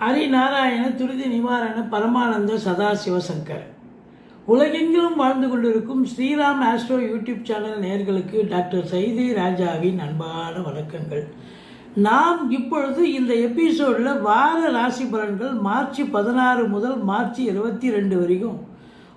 ஹரிநாராயண துரிதி நிவாரண பரமானந்த சதா சிவசங்கர் உலகெங்கிலும் வாழ்ந்து கொண்டிருக்கும் ஸ்ரீராம் ஆஸ்ட்ரோ யூடியூப் சேனல் நேயர்களுக்கு டாக்டர் சைதி ராஜாவின் அன்பான வணக்கங்கள். நாம் இப்பொழுது இந்த எபிசோடில் வார ராசி பலன்கள் மார்ச் பதினாறு முதல் மார்ச் இருபத்தி ரெண்டு வரைக்கும்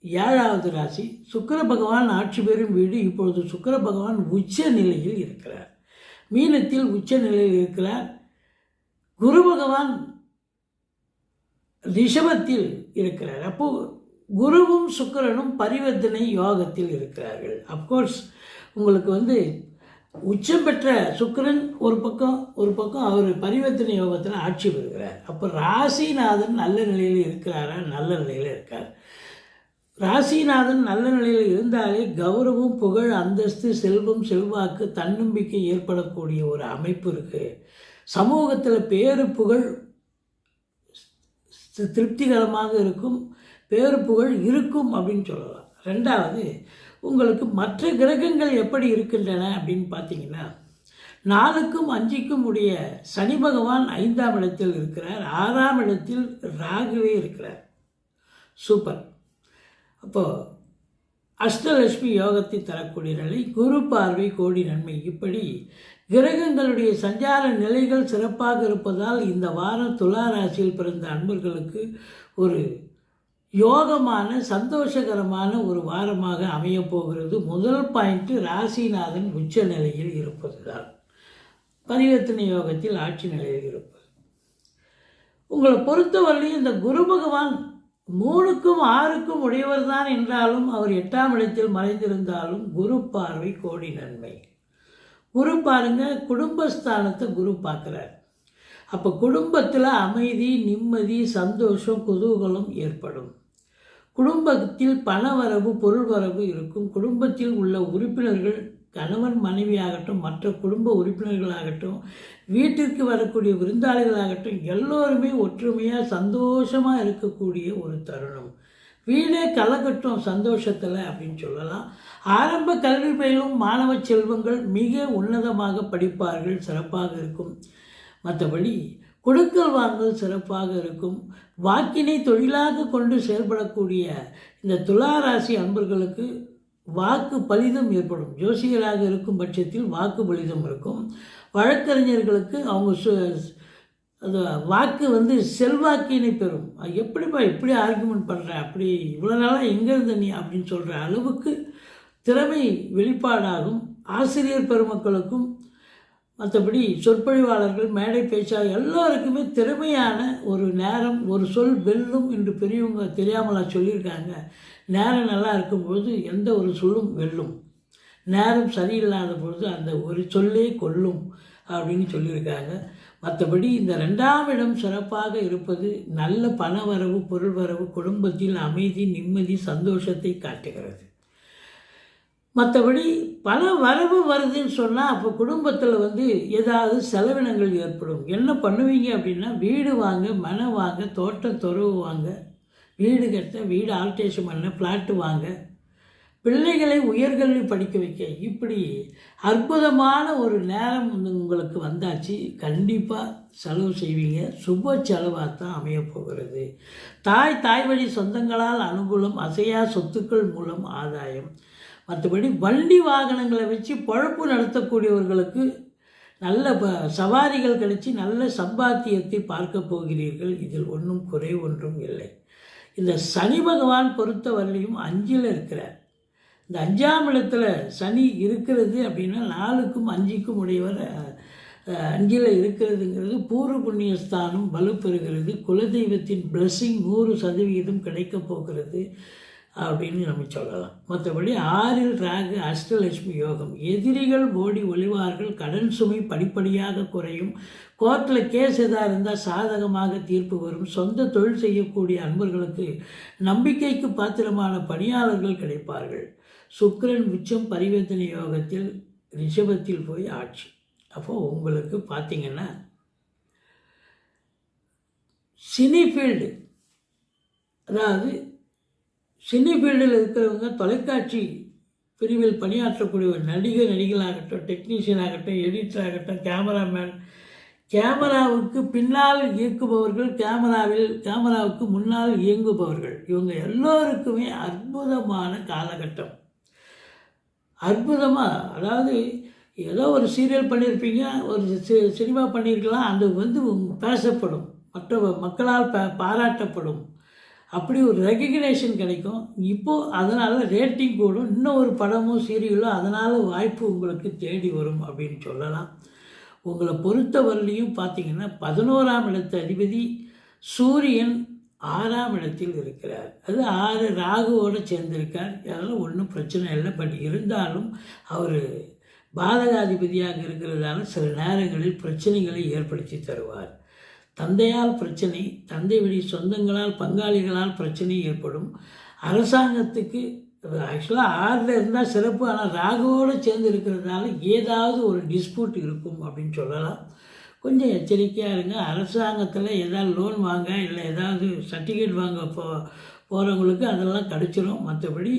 ஏழாவது ராசி சுக்கிர பகவான் ஆட்சி பெறும் வீடு இப்பொழுது சுக்கர பகவான் உச்ச நிலையில் இருக்கிறார். மீனத்தில் உச்ச நிலையில் இருக்கிறார். குரு பகவான் ரிஷபத்தில் இருக்கிறார். அப்போது குருவும் சுக்கரனும் பரிவர்த்தனை யோகத்தில் இருக்கிறார்கள். அப்கோர்ஸ் உங்களுக்கு வந்து உச்சம் பெற்ற சுக்கிரன் ஒரு பக்கம் ஒரு பக்கம் அவர் பரிவர்த்தனை யோகத்தில் ஆட்சி பெறுகிறார். அப்போ ராசிநாதன் நல்ல நிலையில் இருக்கிறாரா? நல்ல நிலையில் இருக்கார். ராசிநாதன் நல்ல நிலையில் இருந்தாலே கௌரவம் புகழ் அந்தஸ்து செல்வம் செல்வாக்கு தன்னம்பிக்கை ஏற்படக்கூடிய ஒரு அமைப்பு இருக்குது சமூகத்தில் பேரு புகழ் திருப்திகரமாக இருக்கும். பேரு புகழ் இருக்கும் அப்படின்னு சொல்லலாம். ரெண்டாவது உங்களுக்கு மற்ற கிரகங்கள் எப்படி இருக்கின்றன அப்படின்னு பார்த்தீங்கன்னா நாலுக்கும் அஞ்சுக்கும் உடைய சனி பகவான் ஐந்தாம் இடத்தில் இருக்கிறார். ஆறாம் இடத்தில் ராகுவே இருக்கிறார். சூப்பர். அப்போது அஷ்டலட்சுமி யோகத்தை தரக்கூடிய நிலை குரு பார்வை கோடி நன்மை. இப்படி கிரகங்களுடைய சஞ்சார நிலைகள் சிறப்பாக இருப்பதால் இந்த வாரம் துலா ராசியில் பிறந்த அன்பர்களுக்கு ஒரு யோகமான சந்தோஷகரமான ஒரு வாரமாக அமையப் போகிறது. முதல் பாயிண்ட்டு ராசிநாதன் உச்ச நிலையில் இருப்பதுதான். பரிவர்த்தனை யோகத்தில் ஆட்சி நிலையில் இருப்பது. உங்களை பொறுத்தவரையிலும் இந்த குரு பகவான் மூணுக்கும் ஆறுக்கும் உடையவர் தான் என்றாலும் அவர் எட்டாம் இடத்தில் மறைந்திருந்தாலும் குரு பார்வை கோடி நன்மை. குரு பாருங்க குடும்பஸ்தானத்தை குரு பார்க்குறார். அப்போ குடும்பத்தில் அமைதி நிம்மதி சந்தோஷம் குதூகலம் ஏற்படும். குடும்பத்தில் பணவரவு பொருள் வரவு இருக்கும். குடும்பத்தில் உள்ள உறுப்பினர்கள் கணவன் மனைவியாகட்டும் மற்ற குடும்ப உறுப்பினர்களாகட்டும் வீட்டிற்கு வரக்கூடிய விருந்தாளிகளாகட்டும் எல்லோருமே ஒற்றுமையாக சந்தோஷமாக இருக்கக்கூடிய ஒரு தருணம். வீடே கலக்கட்டும் சந்தோஷத்தில் அப்படின்னு சொல்லலாம். ஆரம்ப கல்வி பயிலும் மாணவ செல்வங்கள் மிக உன்னதமாக படிப்பார்கள் சிறப்பாக இருக்கும். மற்றபடி கொடுக்கல் வாங்கல் சிறப்பாக இருக்கும். வாக்கினை தொழிலாக கொண்டு செயல்படக்கூடிய இந்த துலா ராசி அன்பர்களுக்கு வாக்கு பலிதம் ஏற்படும். ஜோசியராக இருக்கும் பட்சத்தில் வாக்கு பலிதம் இருக்கும். வழக்கறிஞர்களுக்கு அவங்க சு- அது வாக்கு வந்து செல்வாக்கினை பெறும். எப்படிப்பா இப்படி ஆர்குமெண்ட் பண்ணுற அப்படி இவ்வளோ நாளாக எங்கே இருந்த நீ அப்படின்னு சொல்கிற அளவுக்கு திறமை வெளிப்பாடாகும். ஆசிரியர் பெருமக்களுக்கும் மற்றபடி சொற்பொழிவாளர்கள் மேடை பேச்சா எல்லோருக்குமே திறமையான ஒரு நேரம் ஒரு சொல் வெல்லும் என்று பெரியவங்க தெரியாமலா சொல்லியிருக்காங்க. நேரம் நல்லா இருக்கும்பொழுது எந்த ஒரு சொல்லும் வெல்லும். நேரம் சரியில்லாத பொழுது அந்த ஒரு சொல்லே கொல்லும் அப்படின்னு சொல்லியிருக்காங்க. மற்றபடி இந்த ரெண்டாம் இடம் சிறப்பாக இருப்பது நல்ல பண வரவு பொருள் வரவு குடும்பத்தில் அமைதி நிம்மதி சந்தோஷத்தை காட்டுகிறது. மற்றபடி பண வரவு வருதுன்னு சொன்னால் அப்போ குடும்பத்தில் வந்து ஏதாவது செலவினங்கள் ஏற்படும். என்ன பண்ணுவீங்க அப்படின்னா வீடு வாங்க மனை வாங்க தோட்டம் துறவு வாங்க வீடு கட்ட வீடு ஆல்ட்ரேஷன் பண்ண ஃப்ளாட்டு வாங்க. பிள்ளைகளை உயர்கல்வி படிக்க வைக்க. இப்படி அற்புதமான ஒரு நேரம் வந்து உங்களுக்கு வந்தாச்சு. கண்டிப்பாக செலவு செய்வீங்க. சுப செலவாக தான் அமையப் போகிறது. தாய் தாய் வழி சொந்தங்களால் அனுகூலம் அசையா சொத்துக்கள் மூலம் ஆதாயம். மற்றபடி வண்டி வாகனங்களை வச்சு பொழப்பு நடத்தக்கூடியவர்களுக்கு நல்ல ப- சவாரிகள் கிடைச்சி நல்ல சம்பாத்தியத்தை பார்க்க போகிறீர்கள். இதில் ஒன்றும் குறை ஒன்றும் இல்லை. இந்த சனி பகவான் பொறுத்தவரையிலும் அஞ்சில் இருக்கிறார். இந்த அஞ்சாம் இடத்துல சனி இருக்கிறது அப்படின்னா நாலுக்கும் அஞ்சுக்கும் உடையவர் அஞ்சில் இருக்கிறதுங்கிறது பூர்வ புண்ணிய ஸ்தானம் வலுப்பெறுகிறது குலதெய்வத்தின் பிளஸ்ஸிங் நூறு சதவிகிதம் கிடைக்கப் போகிறது. அப்படின்னு நம்ம சொல்லலாம். மற்றபடி ஆறில் ராகு அஷ்டலட்சுமி யோகம். எதிரிகள் ஓடி ஒளிவார்கள் கடன் சுமை படிப்படியாக குறையும். கோர்ட்டில் கேஸ் எதாக இருந்தால் சாதகமாக தீர்ப்பு வரும். சொந்த தொழில் செய்யக்கூடிய அன்பர்களுக்கு நம்பிக்கைக்கு பாத்திரமான பணியாளர்கள் கிடைப்பார்கள். சுக்கரன் உச்சம் பரிவர்த்தனை யோகத்தில் ரிஷபத்தில் போய் ஆட்சி. அப்போது உங்களுக்கு பார்த்தீங்கன்னா சினிஃபீல்டு அதாவது சினி ஃபீல்டில் இருக்கிறவங்க தொலைக்காட்சி பிரிவில் பணியாற்றக்கூடிய ஒரு நடிகர் நடிகளாகட்டும் டெக்னீஷியன் ஆகட்டும் எடிட்டர் ஆகட்டும் கேமராமேன் கேமராவுக்கு பின்னால் இயக்குபவர்கள் கேமராவில் கேமராவுக்கு முன்னால் இயங்குபவர்கள். இவங்க எல்லோருக்குமே அற்புதமான காலகட்டம். அற்புதமாக அதாவது ஏதோ ஒரு சீரியல் பண்ணியிருப்பீங்க ஒரு சி- சினிமா பண்ணியிருக்கலாம் அது வந்து பேசப்படும். மற்ற மக்களால் பா பாராட்டப்படும். அப்படி ஒரு ரெகக்னேஷன் கிடைக்கும். இப்போது அதனால் ரேட்டிங் கூடும். இன்னும் ஒரு படமோ சீரியலோ அதனால் வாய்ப்பு உங்களுக்கு தேடி வரும் அப்படின்னு சொல்லலாம். உங்களை பொறுத்தவரையிலையும் பார்த்தீங்கன்னா பதினோராம் இடத்து அதிபதி சூரியன் ஆறாம் இடத்தில் இருக்கிறார். அது ஆறு ராகுவோடு சேர்ந்திருக்கார். அதெல்லாம் ஒன்றும் பிரச்சனை இல்லை. பட் இருந்தாலும் அவர் பாதகாதிபதியாக இருக்கிறதால சில நேரங்களில் பிரச்சனைகளை ஏற்படுத்தி தருவார். தந்தையால் பிரச்சனை தந்தை வழி சொந்தங்களால் பங்காளிகளால் பிரச்சனை ஏற்படும். அரசாங்கத்துக்கு ஆக்சுவலாக ஆறில் இருந்தால் சிறப்பு ஆனால் ராகுவோடு சேர்ந்து இருக்கிறதுனால ஏதாவது ஒரு டிஸ்பியூட் இருக்கும் அப்படின்னு சொல்லலாம். கொஞ்சம் எச்சரிக்கையாக இருங்க. அரசாங்கத்தில் ஏதாவது லோன் வாங்க இல்லை ஏதாவது சர்டிஃபிகேட் வாங்க போ போகிறவங்களுக்கு அதெல்லாம் கிடச்சிரும் மற்றபடி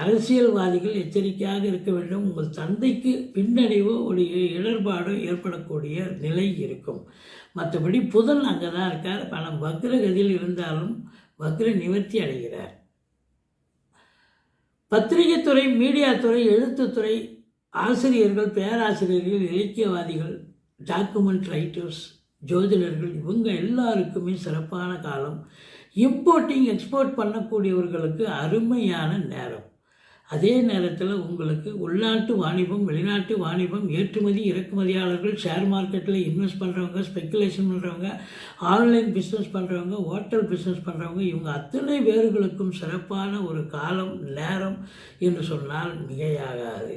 அரசியல்வாதிகள் எச்சரிக்கையாக இருக்க வேண்டும். உங்கள் தந்தைக்கு பின்னடைவோ ஒரு இடர்பாடோ ஏற்படக்கூடிய நிலை இருக்கும். மற்றபடி புதன் அங்கே தான் இருக்கார். ஆனால் வக்ரகதியில் இருந்தாலும் வக்ர நிவர்த்தி அடைகிறார். பத்திரிகைத்துறை மீடியாத்துறை எழுத்துத்துறை ஆசிரியர்கள் பேராசிரியர்கள் இலக்கியவாதிகள் டாக்குமெண்ட் ரைட்டர்ஸ் ஜோதிடர்கள் இவங்க எல்லாருக்குமே சிறப்பான காலம். இம்போர்ட்டிங் எக்ஸ்போர்ட் பண்ணக்கூடியவர்களுக்கு அருமையான நேரம். அதே நேரத்தில் உங்களுக்கு உள்நாட்டு வாணிபம் வெளிநாட்டு வாணிபம் ஏற்றுமதி இறக்குமதியாளர்கள் ஷேர் மார்க்கெட்டில் இன்வெஸ்ட் பண்ணுறவங்க ஸ்பெக்குலேஷன் பண்ணுறவங்க ஆன்லைன் பிஸ்னஸ் பண்ணுறவங்க ஹோட்டல் பிஸ்னஸ் பண்ணுறவங்க இவங்க அத்தனை பேர்களுக்கும் சிறப்பான ஒரு காலம் நேரம் என்று சொன்னால் மிகையாகாது.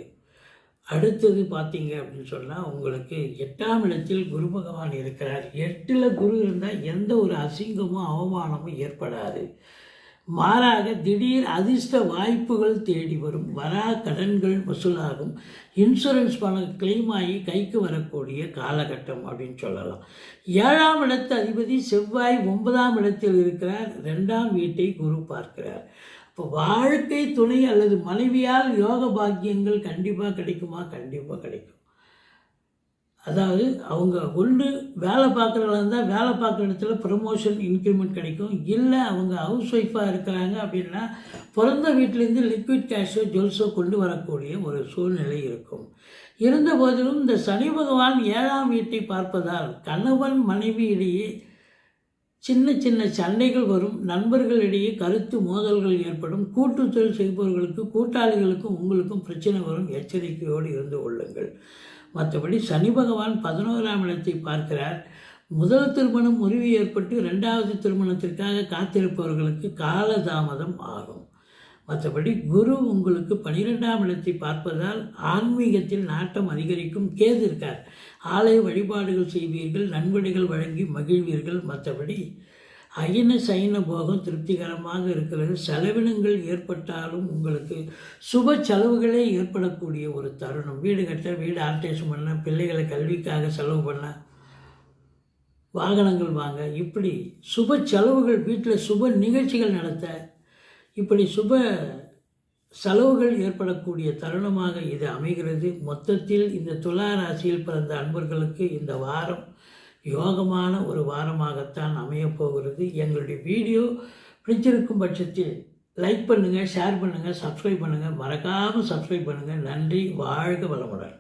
அடுத்தது பார்த்தீங்க அப்படின்னு சொன்னால் உங்களுக்கு எட்டாம் இடத்தில் குரு பகவான் இருக்கிறார். எட்டில் குரு இருந்தால் எந்த ஒரு அசிங்கமும் அவமானமும் ஏற்படாது. மாறாக திடீர் அதிர்ஷ்ட வாய்ப்புகள் தேடி வரும். வரா கடன்கள் வசூலாகும். இன்சூரன்ஸ் பணம் கிளைம் ஆகி கைக்கு வரக்கூடிய காலகட்டம் அப்படின்னு சொல்லலாம். ஏழாம் இடத்து அதிபதி செவ்வாய் ஒன்பதாம் இடத்தில் இருக்கிறார். ரெண்டாம் வீட்டை குரு பார்க்கிறார். இப்போ வாழ்க்கை துணை அல்லது மனைவியால் யோக பாக்கியங்கள் கண்டிப்பாக கிடைக்குமா? கண்டிப்பாக கிடைக்கும். அதாவது அவங்க ஒன்று வேலை பார்க்குறவங்களா இருந்தால் வேலை பார்க்குற இடத்துல ப்ரமோஷன் இன்க்ரிமெண்ட் கிடைக்கும். இல்லை அவங்க ஹவுஸ் ஒய்ஃபாக இருக்கிறாங்க அப்படின்னா பிறந்த வீட்டிலேருந்து லிக்விட் கேஷோ ஜுவல்ஸோ கொண்டு வரக்கூடிய ஒரு சூழ்நிலை இருக்கும். இருந்த போதிலும் இந்த சனி பகவான் ஏழாம் வீட்டை பார்ப்பதால் கணவன் மனைவி இடையே சின்ன சின்ன சண்டைகள் வரும். நண்பர்களிடையே கருத்து மோதல்கள் ஏற்படும். கூட்டு தொழில் செய்பவர்களுக்கு கூட்டாளிகளுக்கும் உங்களுக்கும் பிரச்சனை வரும். எச்சரிக்கையோடு இருந்து கொள்ளுங்கள். மற்றபடி சனி பகவான் பதினோராம் இடத்தை பார்க்கிறார். முதல் திருமணம் முறிவு ஏற்பட்டு ரெண்டாவது திருமணத்திற்காக காத்திருப்பவர்களுக்கு காலதாமதம் ஆகும். மற்றபடி குரு உங்களுக்கு பனிரெண்டாம் இடத்தை பார்ப்பதால் ஆன்மீகத்தில் நாட்டம் அதிகரிக்கும். கேது இருக்கார். ஆலய வழிபாடுகள் செய்வீர்கள் நன்கொடைகள் வழங்கி மகிழ்வீர்கள். மற்றபடி அயின சைன போகம் திருப்திகரமாக இருக்கிறது. செலவினங்கள் ஏற்பட்டாலும் உங்களுக்கு சுப செலவுகளே ஏற்படக்கூடிய ஒரு தருணம். வீடு கட்ட வீடு ஆல்டேஷன் பண்ண பிள்ளைகளை கல்விக்காக செலவு பண்ண வாகனங்கள் வாங்க. இப்படி சுப செலவுகள் வீட்டில் சுப நிகழ்ச்சிகள் நடத்த இப்படி சுப செலவுகள் ஏற்படக்கூடிய தருணமாக இது அமைகிறது. மொத்தத்தில் இந்த துலா ராசியில் பிறந்த அன்பர்களுக்கு இந்த வாரம் யோகமான ஒரு வாரமாகத்தான் அமையப் போகிறது. எங்களுடைய வீடியோ பிடிச்சிருக்கும் பட்சத்தில் லைக் பண்ணுங்கள் ஷேர் பண்ணுங்கள் சப்ஸ்கிரைப் பண்ணுங்கள் மறக்காமல் சப்ஸ்கிரைப் பண்ணுங்கள் நன்றி வாழ்க வளமுடன்.